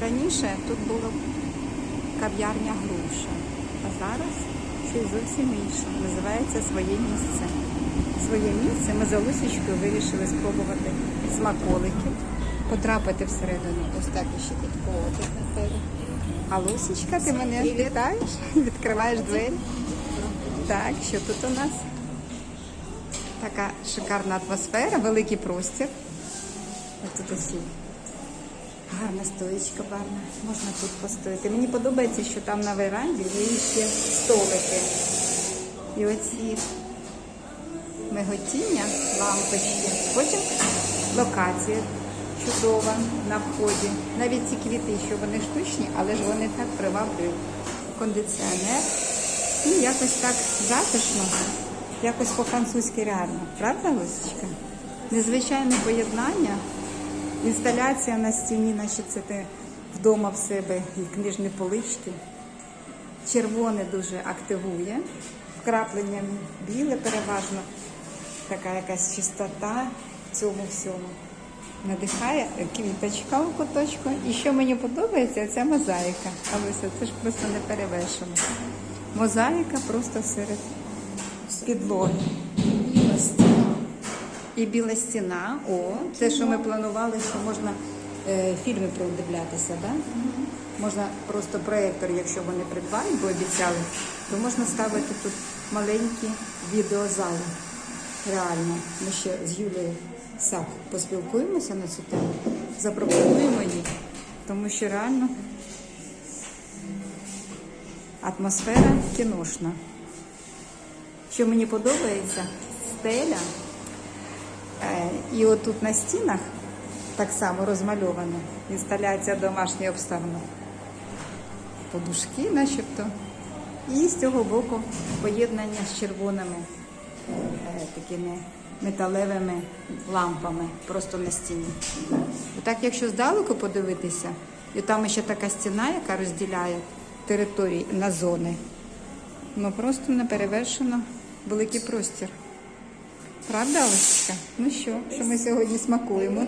Раніше тут була кав'ярня груша, а зараз щось зовсім інше. Називається своє місце. Своє місце ми за Лусічкою вирішили спробувати смаколики, потрапити всередину. Ось так ще котик на тебе. А Лусічка, ти мене вітаєш? Відкриваєш двері. Так, що тут у нас? Така шикарна атмосфера, великий простір. Ось тут усі. Гарна стоїчка барна. Можна тут постояти. Мені подобається, що там на веранді є ще столики. І оці миготіння, лампочки. Потім локація чудова на вході. Навіть ці квіти, що вони штучні, але ж вони так приваблюють. Кондиціонер. І якось так затишно, якось по-французьки реально. Правда, Лисичка? Незвичайне поєднання. Інсталяція на стіні, наче це ти вдома в себе і книжні полички. Червоне дуже активує, вкрапленням біле переважно, така якась чистота в цьому всьому. Надихає квіточка у куточку. І що мені подобається, ця мозаїка. Але це ж просто не перевершено. Мозаїка просто серед підлоги. І біла стіна. О, те, що ми планували, що можна е, фільми продивлятися, да? Можна просто проєктор, якщо вони придбають, бо обіцяли, то можна ставити тут маленькі відеозали. Реально. Ми ще з Юлією Сак поспілкуємося на цю тему, запропонуємо їй, тому що реально атмосфера кіношна. Що мені подобається, стеля. Е, І отут на стінах так само розмальовано інсталяція домашньої обставини. Подушки, начебто. І з цього боку поєднання з червоними е, такими металевими лампами просто на стіні. Так, якщо здалеку подивитися, і там ще така стіна, яка розділяє території на зони, ну просто не перевершено великий простір. Правда, Олечка? Ну що, що ми сьогодні смакуємо?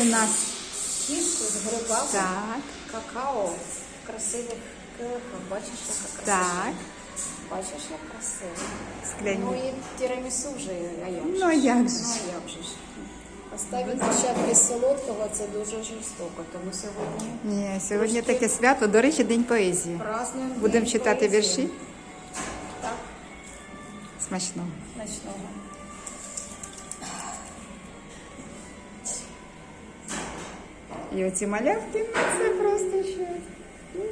У нас Кішку з грибами, так, какао в красивих келихах. Бачиш, яка красива? так, Бачиш, як красиво. скляні. Ну і тірамісу вже, а як же? Ну, а як же Ну, а як же ж? Поставити початки солодкого це дуже жорстоко, тому сьогодні Ні, сьогодні таке свято, до речі, День поезії. празднуємо. Будемо читати вірші. Смачного. Смачного. І оці малявки ну, це просто щось.